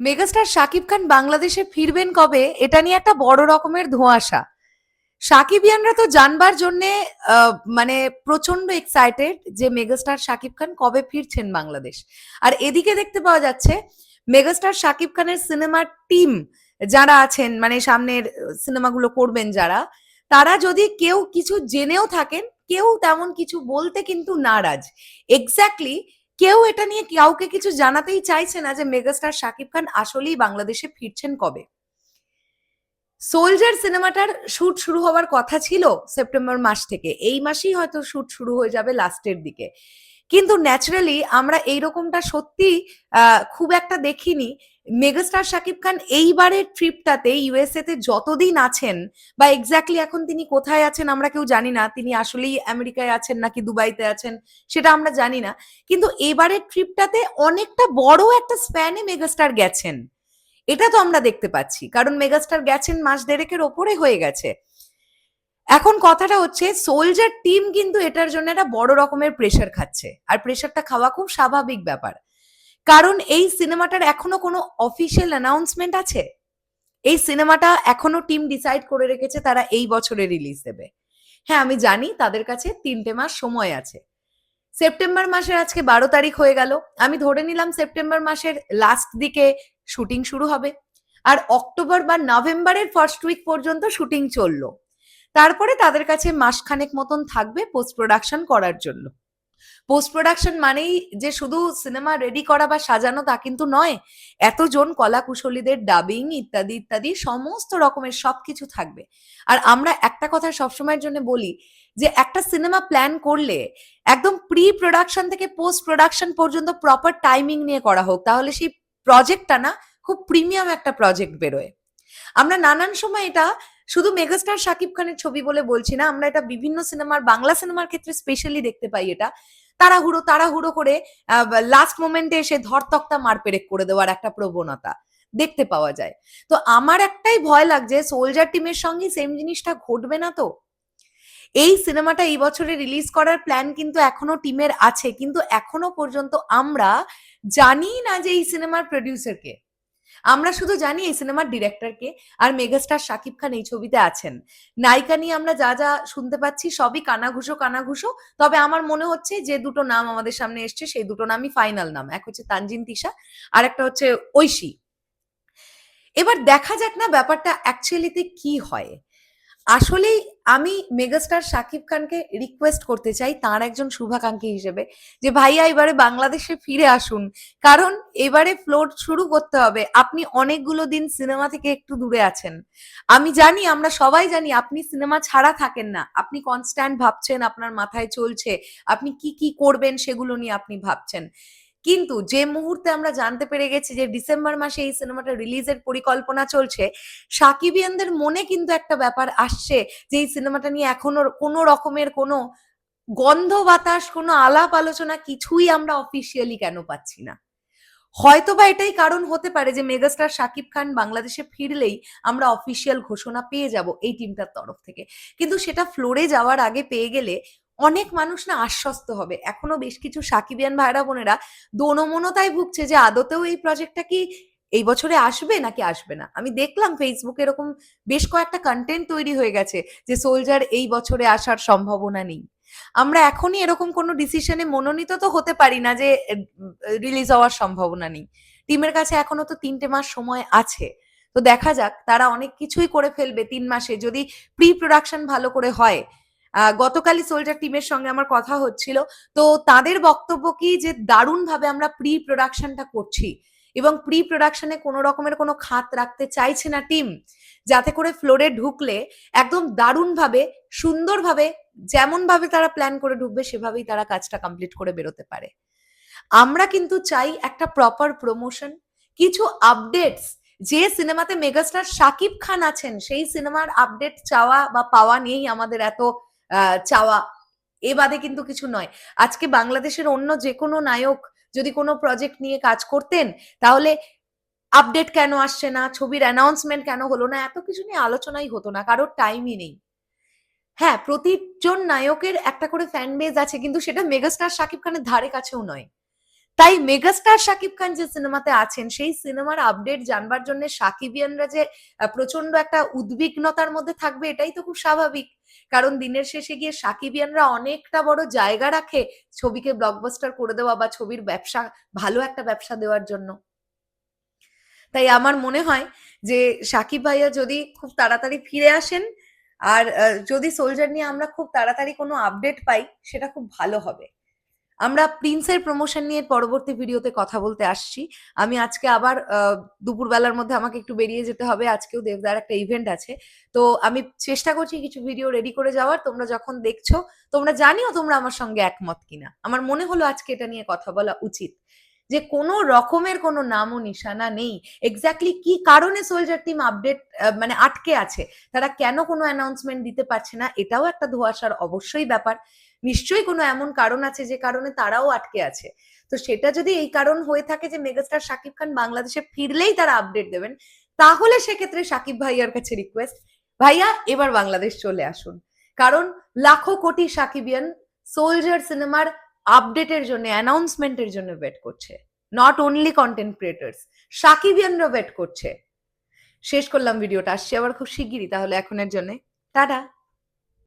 Megastar Shakib Khan বাংলাদেশে ফিরবেন কবে, এটা নিয়ে একটা বড় রকমের ধোঁয়াশা। সাকিবিয়ানরা তো জানবার জন্য মানে প্রচণ্ড এক্সাইটেড যে মেগাস্টার শাকিব খান কবে ফিরছেন বাংলাদেশ। আর এদিকে দেখতে পাওয়া যাচ্ছে, মেগাস্টার শাকিব খানের সিনেমার টিম যারা আছেন মানে সামনের সিনেমাগুলো করবেন যারা, তারা যদি কেউ কিছু জেনেও থাকেন, কেউ তেমন কিছু বলতে কিন্তু নারাজ। এক্স্যাক্টলি কেউ এটা নিয়ে কাউকে কিছু জানাতেই চাইছে না যে মেগাস্টার শাকিব খান আসলেই বাংলাদেশে ফিরছেন কবে। সোলজার সিনেমাটার শুট শুরু হওয়ার কথা ছিল সেপ্টেম্বর মাস থেকে। এই মাসেই হয়তো শুট শুরু হয়ে যাবে লাস্টের দিকে। কিন্তু ন্যাচারালি আমরা এইরকমটা সত্যি আহ, খুব একটা দেখিনি। মেগাস্টার শাকিব খান এইবারের ট্রিপটাতে ইউএসএ তে যতদিন আছেন বা এক্স্যাক্টলি এখন তিনি কোথায় আছেন আমরা কেউ জানি না তিনি আসলেই আমেরিকায় আছেন নাকি দুবাইতে আছেন সেটা আমরা জানি না। কিন্তু এবারের ট্রিপটাতে অনেকটা বড় একটা স্প্যানে মেগাস্টার গেছেন। এটা তো আমরা দেখতে পাচ্ছি কারণ মেগাস্টার গেছেন মাস দেড়েকের ওপরে হয়ে গেছে। এখন কথাটা হচ্ছে সোলজার টিম কিন্তু এটার জন্য একটা বড় রকমের প্রেশার খাচ্ছে। আর প্রেশারটা খাওয়া খুব স্বাভাবিক ব্যাপার। কারণ এই সিনেমাটার এখনও কোনো অফিসিয়াল অ্যানাউন্সমেন্ট আছে? এই সিনেমাটা এখনও টিম ডিসাইড করে রেখেছে, তারা এই বছরে রিলিজ দেবে। হ্যাঁ আমি জানি তাদের কাছে তিনটে মাস সময় আছে। সেপ্টেম্বর মাসের আজকে বারো তারিখ হয়ে গেল। আমি ধরে নিলাম সেপ্টেম্বর মাসের লাস্ট দিকে শুটিং শুরু হবে। আর অক্টোবর বা নভেম্বরের ফার্স্ট উইক পর্যন্ত শুটিং চলল। তারপরে তাদের কাছে মাসখানেক মতন থাকবে পোস্ট প্রোডাকশন করার জন্য। পোস্ট প্রোডাকশন মানেই যে শুধু সিনেমা রেডি করা বা সাজানো তা কিন্তু নয়, এতজন কলা কুশলীদের ডাবিং ইত্যাদি ইত্যাদি সমস্ত রকমের সবকিছু থাকবে। আর আমরা একটা কথা সবসময়ের জন্য বলি যে একটা সিনেমা প্ল্যান করলে একদম প্রি প্রোডাকশন থেকে পোস্ট প্রোডাকশন পর্যন্ত প্রপার টাইমিং নিয়ে করা হোক, তাহলে সেই প্রজেক্টটা না খুব প্রিমিয়াম একটা প্রজেক্ট বেরোয়। আমরা নানান সময় এটা শুধু মেগাস্টার শাকিব খানের ছবি বলে বলছি না, আমরা এটা বিভিন্ন সিনেমার, বাংলা সিনেমার ক্ষেত্রে স্পেশালি দেখতে পাই এটা। তাড়াহুড়ো তাড়াহুড়ো করে লাস্ট মোমেন্টে এসে ধরতক্তা মারপেরেক করে দেওয়ার একটা প্রবণতা দেখতে পাওয়া যায়। তো আমার একটাই ভয় লাগছে সোলজার টিমের সঙ্গে সেম জিনিসটা ঘটবে না তো? এই সিনেমাটা এই বছরে রিলিজ করার প্ল্যান কিন্তু এখনও টিমের আছে, কিন্তু এখনও পর্যন্ত আমরা জানি না যে এই সিনেমার প্রডিউসারকে আমরা শুধু জানি এই সিনেমার ডিরেক্টরকে আর মেগাস্টার শাকিব খান এই ছবিতে আছেন। নায়িকা নিয়ে আমরা যা যা শুনতে পাচ্ছি সবই কানাঘুষো কানাঘুষো। তবে আমার মনে হচ্ছে যে দুটো নাম আমাদের সামনে এসছে, সেই দুটো নামই ফাইনাল নাম। এক হচ্ছে তানজিন তিশা, আর একটা হচ্ছে ঐশী। এবার দেখা যাক না ব্যাপারটা অ্যাকচুয়ালিতে কি হয়। আসলেই আমি মেগাস্টার শাকিব খানকে রিকোয়েস্ট করতে চাই তার একজন শুভাকাঙ্ক্ষী হিসেবে যে, ভাইয়া, এবারে বাংলাদেশে ফিরে আসুন। কারণ এবারে ফ্লোট শুরু করতে হবে। আপনি অনেকগুলো দিন সিনেমা থেকে একটু দূরে আছেন। আমি জানি, আমরা সবাই জানি, আপনি সিনেমা ছাড়া থাকেন না। আপনি কনস্ট্যান্ট ভাবছেন আপনার মাথায় চলছে। আপনি কি কি করবেন সেগুলো নিয়ে আপনি ভাবছেন। কিন্তু যে মুহূর্তে আমরা জানতে পেরে গেছি যে ডিসেম্বর মাসে এই সিনেমাটা রিলিজের পরিকল্পনা চলছে, সাকিবিয়ানদের মনে কিন্তু একটা ব্যাপার আসছে যে এই সিনেমাটা নিয়ে এখনও কোনো রকমের কোনো গন্ধ বাতাস, কোনো আলাপ আলোচনা কিছুই আমরা অফিসিয়ালি কেন পাচ্ছি না। হয়তো বা এটাই কারণ হতে পারে যে মেগাস্টার শাকিব খান বাংলাদেশে ফিরলেই আমরা অফিসিয়াল ঘোষণা পেয়ে যাব এই টিমটার তরফ থেকে। কিন্তু সেটা ফ্লোরে যাওয়ার আগে পেয়ে গেলে অনেক মানুষ না আশ্বস্ত হবে। এখনও বেশ কিছু সাকিবিয়ান ভাইরা, বোনেরা দোনমনতায় ভুগছে যে আদতেও এই প্রজেক্টটা কি এই বছরে আসবে নাকি আসবে না? আমি দেখলাম ফেসবুকে এরকম বেশ কয়েকটা কন্টেন্ট তৈরি হয়ে গেছে যে সোলজার এই বছরে আসার সম্ভাবনা নেই। আমরা এখনই এরকম কোনো ডিসিশনে মনোনীত তো হতে পারি না যে রিলিজ হওয়ার সম্ভাবনা নেই। টিমের কাছে এখনও তো তিনটে মাস সময় আছে। তো দেখা যাক, তারা অনেক কিছুই করে ফেলবে তিন মাসে। যদি প্রি প্রোডাকশন ভালো করে হয় গতকালই সোলজার টিমের সঙ্গে আমার কথা হচ্ছিল। তো তাদের বক্তব্য কি যে দারুণ ভাবে আমরা প্রি প্রোডাকশনটা করছি এবং প্রি প্রোডাকশনে কোনো রকমের কোনো খাত রাখতে চাইছে না টিম যাতে করে ফ্লোরে ঢুকলে একদম দারুণ ভাবে সুন্দরভাবে যেমন ভাবে তারা প্ল্যান করে ঢুকবে, সেভাবেই তারা কাজটা কমপ্লিট করে বেরোতে পারে। আমরা কিন্তু চাই একটা প্রপার প্রমোশন কিছু আপডেটস যে সিনেমাতে মেগাস্টার শাকিব খান আছেন, সেই সিনেমার আপডেট চাওয়া বা পাওয়া নিয়েই আমাদের এত চাওয়া। এ বাদে কিন্তু কিছু নয়। আজকে বাংলাদেশের অন্য যে কোনো নায়ক যদি কোনো প্রজেক্ট নিয়ে কাজ করতেন, তাহলে আপডেট কেন আসছে না? ছবির অ্যানাউন্সমেন্ট কেন হলো না? এত কিছু নিয়ে আলোচনাই হতো না। কারোর টাইমই নেই। হ্যাঁ প্রতিজন নায়কের একটা করে ফ্যান বেজ আছে, কিন্তু সেটা মেগাস্টার শাকিব খানের ধারে কাছেও নয়। তাই মেগাস্টার শাকিব খান যে সিনেমাতে আছেন, সেই সিনেমার আপডেট জানবার জন্য সাকিবিয়ানরা যে প্রচণ্ড একটা উদ্বিগ্নতার মধ্যে থাকবে, এটাই তো খুব স্বাভাবিক। কারণ দিনের শেষে গিয়ে সাকিবিয়ানরা অনেকটা বড় জায়গা রাখে ছবিকে ব্লকবাস্টার করে দেওয়া বা ছবির ব্যবসা, ভালো একটা ব্যবসা দেওয়ার জন্য। তাই আমার মনে হয় যে সাকিব ভাইয়া যদি খুব তাড়াতাড়ি ফিরে আসেন, আর যদি সোলজার নিয়ে আমরা খুব তাড়াতাড়ি কোনো আপডেট পাই, সেটা খুব ভালো হবে। আমরা প্রিন্সের প্রমোশন নিয়ে পরবর্তী ভিডিওতে কথা বলতে আসছি। আমি আজকে আবার দুপুরবেলার মধ্যে আমাকে একটু বেরিয়ে যেতে হবে। আজকেও দেবদার একটা ইভেন্ট আছে। তো আমি চেষ্টা করছি কিছু ভিডিও রেডি করে যাওয়ার। তোমরা যখন দেখছ, তোমরা জানিও তোমরা আমার সঙ্গে একমত কিনা। আমার মনে হলো আজকে এটা নিয়ে কথা বলা উচিত। যে কোনো রকমের কোনো নাম ও নিশানা নেই। এক্স্যাক্টলি কি কারণে সোলজার টিম আপডেট মানে আটকে আছে? তারা কেন কোনো অ্যানাউন্সমেন্ট দিতে পারছে না? এটাও একটা ধোয়াশার অবশ্যই ব্যাপার। নিশ্চয়ই কোনো এমন কারণ আছে যে কারণে তারাও আটকে আছে। তো সেটা যদি এই কারণ হয়ে থাকে যে মেগাস্টার শাকিব খান বাংলাদেশে ফিরলেই তারা আপডেট দেবেন, তাহলে সেক্ষেত্রে শাকিব ভাইয়ার কাছে রিকোয়েস্ট ভাইয়া, এবার বাংলাদেশ চলে আসুন। কারণ লাখো কোটি সাকিবিয়ান সোলজার সিনেমার আপডেটের জন্য অ্যানাউন্সমেন্টের জন্য ওয়েট করছে। নট অনলি কন্টেন্ট ক্রিয়েটার্স সাকিবিয়ানরা ওয়েট করছে। শেষ করলাম ভিডিওটা আসছি আবার খুব শিগগিরই, তাহলে এখনের জন্য। টাটা!